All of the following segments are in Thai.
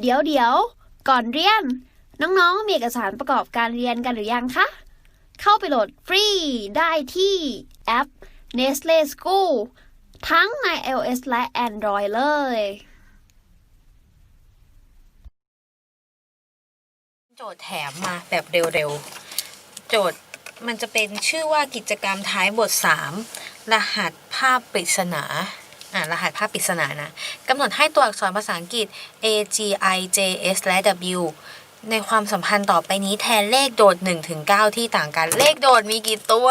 เดี๋ยวเดี๋ยว ก่อนเรียน น้องๆ มีเอกสารประกอบการเรียนกันหรือยังคะ เข้าไปโหลดฟรีได้ที่แอป Nestle School ทั้งใน iOS และ Android เลยโจทย์แถมมาแบบเร็วๆ โจทย์มันจะเป็นชื่อว่ากิจกรรมท้ายบท 3 รหัสภาพปริศนา อ่ารหัสภาพปริศนานะกำหนดให้ตัวอักษรภาษาอังกฤษ A G I J S และ W ในความสัมพันธ์ต่อไปนี้แทนเลขโดด1ถึง9ที่ต่างกัน เลขโดดมีกี่ตัว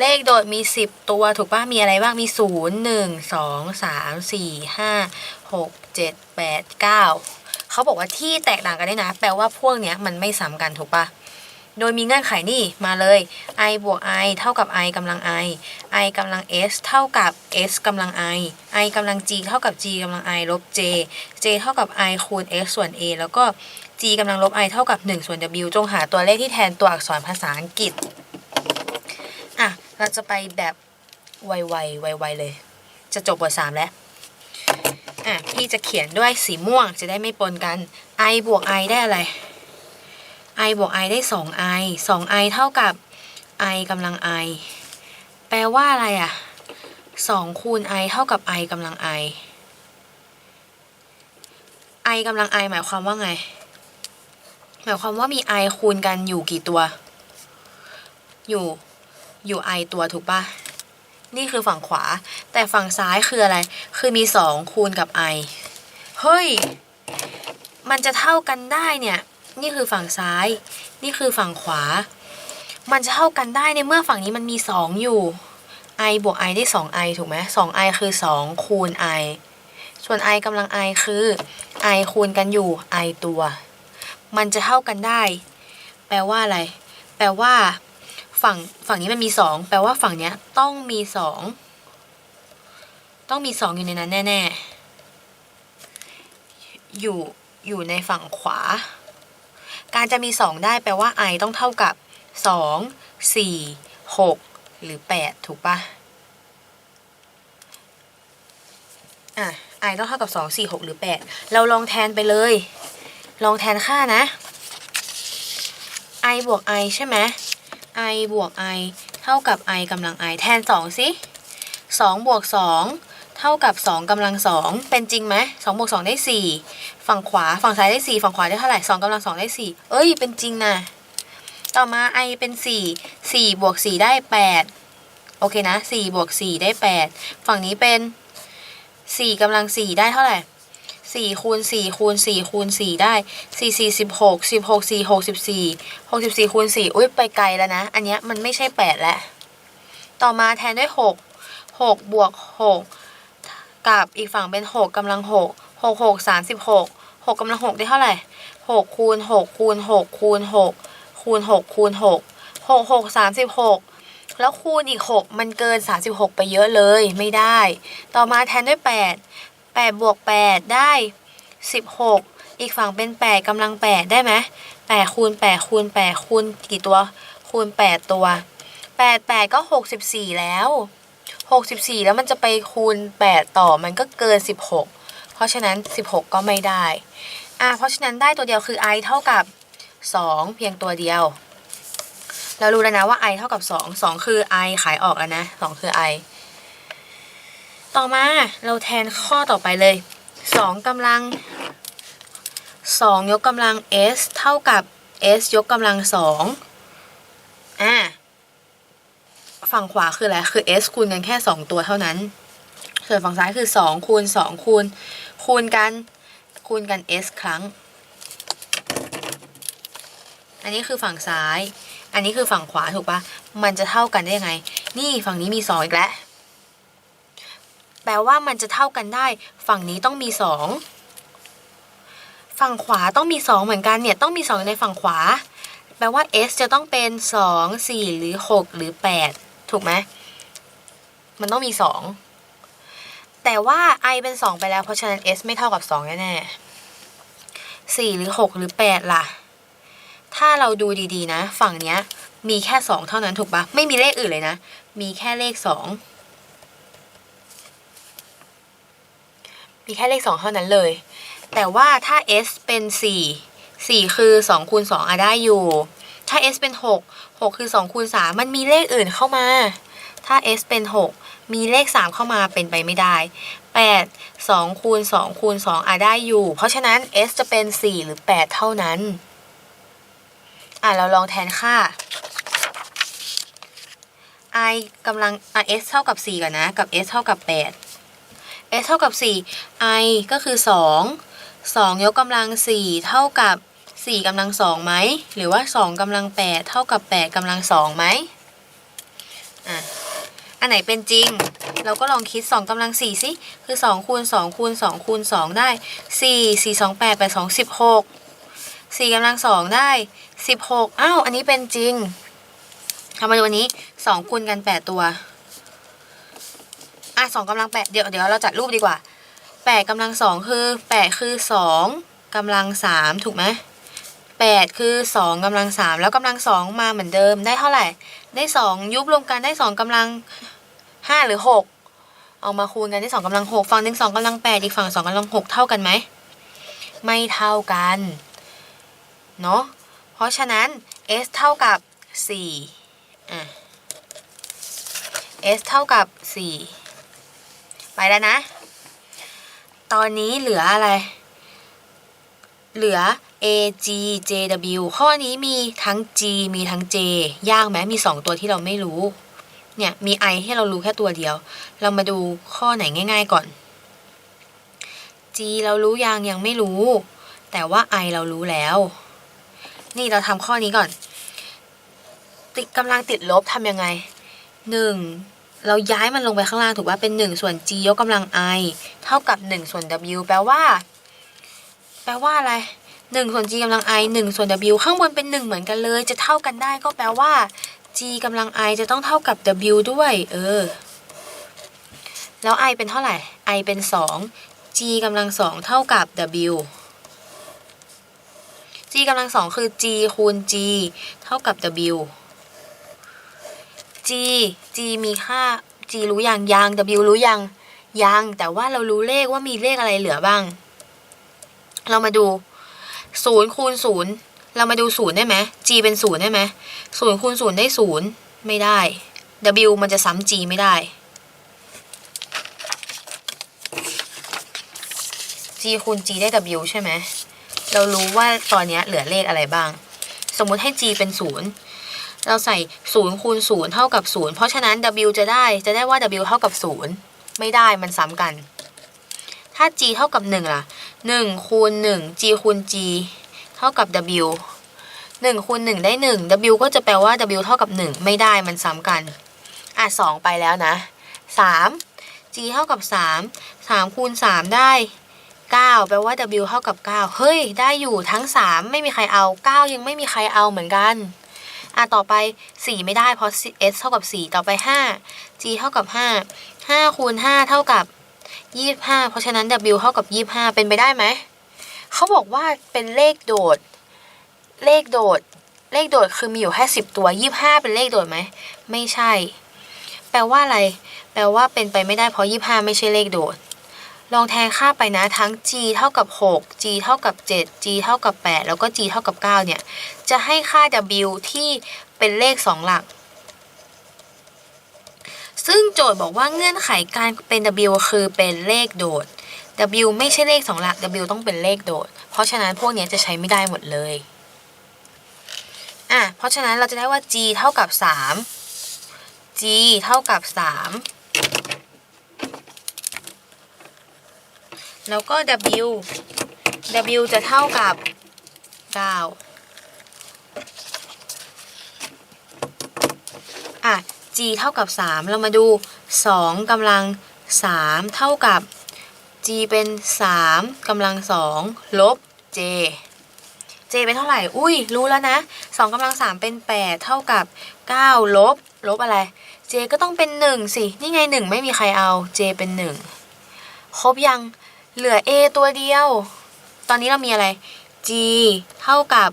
เลขโดดมี 10 ตัวถูกปะมีอะไรบ้างมี 0 1 2 3 4 5 6 7 8 9 เขาบอกว่าที่แตกต่างกันได้นะ แปลว่าพวกเนี้ยมันไม่ซ้ำกันถูกปะ โดยมีเงื่อนไขนี่มาเลย i บวก i เท่ากับ i กำลัง i i กำลัง s เท่ากับ s กำลัง i i กำลัง g เท่ากับ g กำลัง i ลบ j j เท่ากับ i คูณ s ส่วน a แล้วก็ g กำลังลบ i เท่ากับ 1 ส่วน w จงหาตัวเลขที่แทนตัวอักษรภาษาอังกฤษ อะ เราจะไปแบบไวๆไวๆเลย จะจบบทสามแล้วอะพี่จะเขียนด้วยสีม่วงจะได้ไม่ปนกัน i บวก i ได้อะไร i บวก i ได้ 2i 2i เท่ากับ i กำลัง i แปลว่าอะไรอะ2คูณ i เท่ากับ i กำลัง i i กำลัง i หมายความว่าไง หมายความว่ามี i คูณกันอยู่กี่ตัว อยู่ อยู่ i ตัวถูกปะนี่คือฝั่งขวา แต่ฝั่งซ้ายคืออะไร คือมี 2 คูณกับ i เฮ้ย มันจะเท่ากันได้เนี่ย นี่คือฝั่งซ้าย นี่คือฝั่งขวา มันจะเท่ากันได้ในเมื่อฝั่งนี้มันมี 2 อยู่ i บวก i ได้ 2i ถูกไหม 2i คือ 2 คูณ i ส่วน i กำลัง i คือ i คูณกันอยู่ i ตัว มันจะเท่ากันได้ แปลว่าอะไร แปลว่า ฝั่งฝั่งนี้มันมี 2 แปลว่าฝั่งเนี้ยต้องมี 2 ต้องมี 2 อยู่ในนั้นแน่ ๆ อยู่อยู่ในฝั่งขวา การจะมี 2 ได้แปลว่า i ต้องเท่ากับ 2 4 6 หรือ 8 ถูกปะอะ i ต้องเท่ากับ 2 4 6 หรือ 8 เราลองแทนไปเลย ลองแทนค่านะ i บวก i ใช่ไหม i บวก i เท่ากับ i กำลัง i แทน 2 สิ 2 บวก 2 เท่ากับ2กำลัง2เป็นจริงไหม2บวก2ได้ 4 ฝั่งขวาฝั่งซ้ายได้ 4 ฝั่งขวาได้เท่าไหร่2กำลัง2ได้ 4 เอ้ย เป็นจริงนะต่อมา i เป็น 4 4บวก4ได้ 8 โอเคนะ4บวก4ได้ 8 ฝั่งนี้เป็น 4กำลัง4ได้เท่าไหร่สี่คูณสี่คูณสี่คูณสี่ได้สี่สี่สิบหกสิบหกสี่หกสิบสี่หกสิบสี่คูณสี่อุ้ยไปไกลแล้วนะ อันเนี้ยมันไม่ใช่แปดแล้ว ต่อมาแทนด้วยหกหกบวกหก กับอีกฝั่งเป็นหกกำลังหกหกหกสามสิบหกหกกำลังหกได้เท่าไหร่หกคูณหกคูณหกคูณหกคูณหกคูณหกหกหกสามสิบหกแล้วคูณอีกหกมันเกินสามสิบหกไปเยอะเลยไม่ได้ ต่อมาแทนด้วยแปด8บวก8ได้16อีกฝั่งเป็น8กำลัง8ได้ไหม8คูณ8คูณ8คูณกี่ตัว คูณ8ตัว8 8ก็64แล้ว 64 แล้วมันจะไปคูณ 8 ต่อมันก็เกิน 16 เพราะฉะนั้น 16 ก็ไม่ได้อะเพราะฉะนั้นได้ตัวเดียวคือ i เท่ากับ 2 เพียงตัวเดียว เรารู้แล้วนะว่า i เท่ากับ 2 2 คือ i ขายออกแล้วนะ 2 คือ i ต่อมาเราแทนข้อต่อไปเลย 2กำลัง 2 ยกกำลัง s เท่ากับ s ยกกำลัง 2อ่า ฝั่งขวาคืออะไร คือ s คูณกันแค่ 2 ตัวเท่านั้น ส่วนฝั่งซ้ายคือ 2 คูณ 2 คูณ คูณกัน คูณกัน s ครั้ง อันนี้คือฝั่งซ้าย อันนี้คือฝั่งขวาถูกปะมันจะเท่ากันได้ยังไง นี่ฝั่งนี้มี 2 อีกแล้ว แปลว่ามันจะเท่ากันได้ ฝั่งนี้ต้องมีสองฝั่งขวาต้องมีสองเหมือนกันเนี่ย ต้องมีสองในฝั่งขวาแปลว่า s จะต้องเป็นสองสี่หรือหกหรือแปด ถูกไหมมันต้องมีสองแต่ว่า i เป็นสองไปแล้วเพราะฉะนั้น s ไม่เท่ากับสองแน่ๆสี่หรือหกหรือแปดล่ะ ถ้าเราดูดีๆนะ ฝั่งเนี้ย มีแค่สองเท่านั้นถูกปะไม่มีเลขอื่นเลยนะ มีแค่เลขสองมีแค่เลขสองเท่านั้นเลย แต่ว่าถ้า s เป็น4 4คือ2คูณ2องอะได้อยู่ ถ้า s เป็น6 6 คือ2คูณ3มันมีเลขอื่นเข้ามา ถ้า s เป็น 6 มีเลข 3 เข้ามาเป็นไปไม่ได้ 8 2คูณ2คูณ2อะได้อยู่ เพราะฉะนั้น s จะเป็น 4 หรือ 8 เท่านั้น อะเราลองแทนค่า i กำลังอะ s เท่ากับ 4ก่อนนะ กับ s เท่ากับ 8 s เท่ากับ 4 i ก็คือ 2 2 ยกกำลัง 4 เท่ากับ 4กำลัง2ไหมหรือว่า2กำลัง8เท่ากับ8กำลัง2ไหมอะอันไหนเป็นจริง เราก็ลองคิด2กำลัง4สิคือ2คูณ2คูณ2คูณ2ได้ 4 4 2 8 8 2 16 4กำลัง2ได้ 16อ้าวอันนี้เป็นจริงทำมาดูวันนี้2คูณกัน 8 ตัวอะ2กำลัง8เดี๋ยวเดี๋ยวเราจัดรูปดีกว่า8กำลัง2คือ8คือ2กำลัง3ถูกไหม 8 คือ 2กำลัง 3 แล้วกำลัง 2 มาเหมือนเดิมได้เท่าไหร่ ได้ 2 ยุบรวมกันได้ 2กำลัง 5 หรือ 6 เอามาคูณกันได้ 2กำลัง 6 ฝั่งหนึ่ง2กำลัง 8 อีกฝั่ง 2กำลัง 6 เท่ากันไหม ไม่เท่ากัน เนาะเพราะฉะนั้น s เท่ากับ 4 อะ s เท่ากับ 4 ไปแล้วนะ ตอนนี้เหลืออะไร เหลือ a g j w ข้อนี้มีทั้ง g มีทั้ง j ยากไหมมี 2 ตัวที่เราไม่รู้ เนี่ยมี i ให้เรารู้แค่ตัวเดียว เรามาดูข้อไหนง่าย ๆก่อน g เรารู้ยังยังไม่รู้ แต่ว่า i เรารู้แล้ว นี่เราทำข้อนี้ก่อน ติดกำลังติดลบทำยังไง 1เราย้ายมันลงไปข้างล่างถูกว่าเป็น 1 ส่วน g ยกกำลัง i เท่ากับ 1 ส่วน w แปลว่า แปลว่าอะไร 1 ส่วน g กำลัง i 1 ส่วน w ข้างบนเป็น 1 เหมือนกันเลย จะเท่ากันได้ก็แปลว่า g กำลัง i จะต้องเท่ากับ w ด้วย เออ แล้ว i เป็นเท่าไหร่ i เป็น 2 g กำลัง 2 เท่ากับ w g กำลัง 2 คือ g คูณ g เท่ากับ w g g มีค่า g รู้อยังยัง w รู้ยังยัง แต่ว่าเรารู้เลขว่ามีเลขอะไรเหลือบ้าง เรามาดู ศูนย์คูณศูนย์เรามาดูศูนย์ได้ไหม g เป็นศูนย์ได้ไหมศูนย์คูณศูนย์ได้ศูนย์ไม่ได้ w มันจะซ้ำ g ไม่ได้ g คูณ g ได้ w ใช่ไหม เรารู้ว่าตอนนี้เหลือเลขอะไรบ้าง สมมุติให้ g เป็นศูนย์เราใส่ศูนย์คูณศูนย์เท่ากับศูนย์เพราะฉะนั้น w จะได้จะได้ว่า w เท่ากับศูนย์ไม่ได้มันซ้ำกัน ถ้า g เท่ากับ 1 ล่ะ 1 คูณ 1 g คูณ g เท่ากับ w 1คูณ1ได้ 1 w ก็จะแปลว่า w เท่ากับ 1 ไม่ได้มันซ้ำกัน อะ 2 ไปแล้วนะ 3 g เท่ากับ 3 3 คูณ 3 ได้ 9 แปลว่า w เท่ากับ 9 เฮ้ย ได้อยู่ทั้ง 3 ไม่มีใครเอา 9 ยังไม่มีใครเอาเหมือนกัน อะ ต่อไป 4 ไม่ได้เพราะ s เท่ากับ 4 ต่อไป 5 g เท่ากับ 5 5คูณ5เท่ากับ 25 เพราะฉะนั้น w เท่ากับ 25 เป็นไปได้ไหม เขาบอกว่าเป็นเลขโดด เลขโดด เลขโดดคือมีอยู่แค่10 ตัว 25 เป็นเลขโดดไหม ไม่ใช่ แปลว่าอะไร แปลว่าเป็นไปไม่ได้เพราะ 25 ไม่ใช่เลขโดด ลองแทนค่าไปนะทั้ง g เท่ากับ 6 g เท่ากับ 7 g เท่ากับ 8 แล้วก็ g เท่ากับ 9 เนี่ย จะให้ค่า w ที่เป็นเลข 2 หลัก ซึ่งโจทย์บอกว่าเงื่อนไขการเป็น w คือเป็นเลขโดด w ไม่ใช่เลข2หลัก w ต้องเป็นเลขโดด เพราะฉะนั้นพวกนี้จะใช้ไม่ได้หมดเลยอะเพราะฉะนั้นเราจะได้ว่า g เท่ากับ 3 g เท่ากับ 3 แล้วก็ W W จะเท่ากับ 9 อะ G เท่ากับ 3 เรามาดู 2กำลัง 3 เท่ากับ G เป็น 3กำลัง 2 ลบ J J เป็นเท่าไหร่ อุ้ย รู้แล้วนะ 2กำลัง 3 เป็น 8 เท่ากับ 9 ลบ ลบอะไร J ก็ต้องเป็น 1 สิ นี่ไง 1 ไม่มีใครเอา J เป็น 1 ครบยังเหลือ a ตัวเดียว ตอนนี้เรามีอะไร g เท่ากับ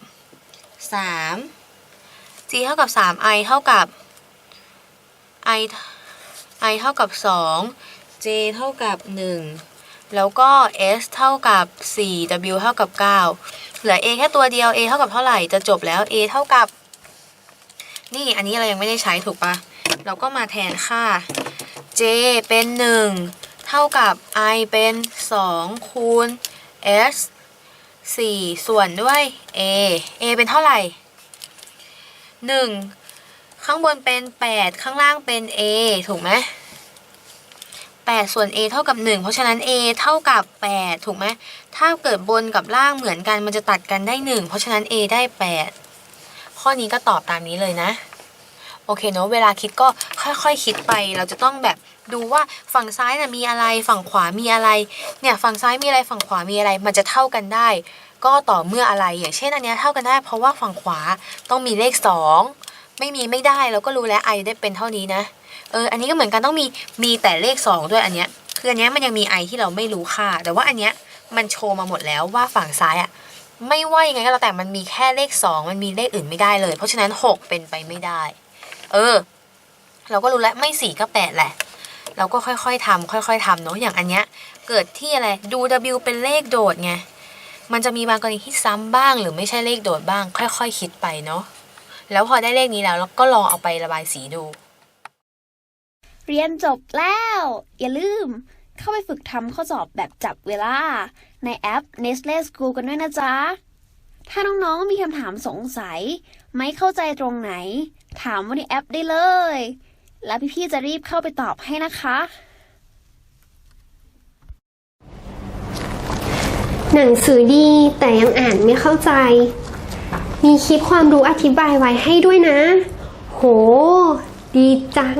3 g เท่ากับ 3 i เท่ากับ i i เท่ากับ 2 j เท่ากับ 1 แล้วก็ s เท่ากับ 4 w เท่ากับ 9 เหลือ a แค่ตัวเดียว a เท่ากับเท่าไหร่ จะจบแล้ว a เท่ากับ นี่อันนี้เรายังไม่ได้ใช้ถูกปะเราก็มาแทนค่า j เป็น 1 เท่ากับ i เป็น 2 คูณ s 4 ส่วนด้วย a a เป็นเท่าไหร่ 1 ข้างบนเป็น 8 ข้างล่างเป็น a ถูกไหม8ส่วน a เท่ากับ 1 เพราะฉะนั้น a เท่ากับ 8 ถูกไหมถ้าเกิดบนกับล่างเหมือนกันมันจะตัดกันได้ 1 เพราะฉะนั้น a ได้ 8 ข้อนี้ก็ตอบตามนี้เลยนะ โอเคเนอะเวลาคิดก็ค่อยๆคคิดไป เราจะต้องแบบดูว่าฝั่งซ้ายน่ะมีอะไรฝั่งขวามีอะไร เนี่ยฝั่งซ้ายมีอะไรฝั่งขวามีอะไร มันจะเท่ากันได้ ก็ต่อเมื่ออะไรอย่างเช่นอันเนี้ยเท่ากันได้ เพราะว่าฝั่งขวาต้องมีเลข 2 ไม่มีไม่ได้เราก็รู้แล้ว i ได้เป็นเท่านี้นะ เออ อันนี้ก็เหมือนกันต้องมีมีแต่เลข 2 ด้วยอันเนี้ยคืออันเนี้ยมันยังมี i ที่เราไม่รู้ค่า แต่ว่าอันเนี้ยมันโชว์มาหมดแล้วว่าฝั่งซ้ายอะไม่ว่ายังไงก็แล้วแต่มันมีแค่เลข 2 มันมีเลขอื่นไม่ได้เลย เพราะฉะนั้น 6 เป็นไปไม่ได้ เออ เราก็รู้แล้วไม่สี่ก็แปดแหละ เราก็ค่อยๆทำค่อย ๆทำเนาะอย่างอันเนี้ยเกิดที่อะไรดู W เป็นเลขโดดไงมันจะมีบางกรณีที่ซ้ำบ้างหรือไม่ใช่เลขโดดบ้าง ค่อย ๆ คิดไปเนาะ แล้วพอได้เลขนี้แล้วเราก็ลองเอาไประบายสีดู เรียนจบแล้ว อย่าลืม เข้าไปฝึกทำข้อสอบแบบจับเวลา ในแอป Nestle School กันด้วยนะจ๊ะ ถ้าน้องๆมีคำถามสงสัย ไม่เข้าใจตรงไหน ถามว่าในแอปได้เลย แล้วพี่ๆจะรีบเข้าไปตอบให้นะคะหนังสือดีแต่ยังอ่านไม่เข้าใจ มีคลิปความรู้อธิบายไว้ให้ด้วยนะ โห ดีจัง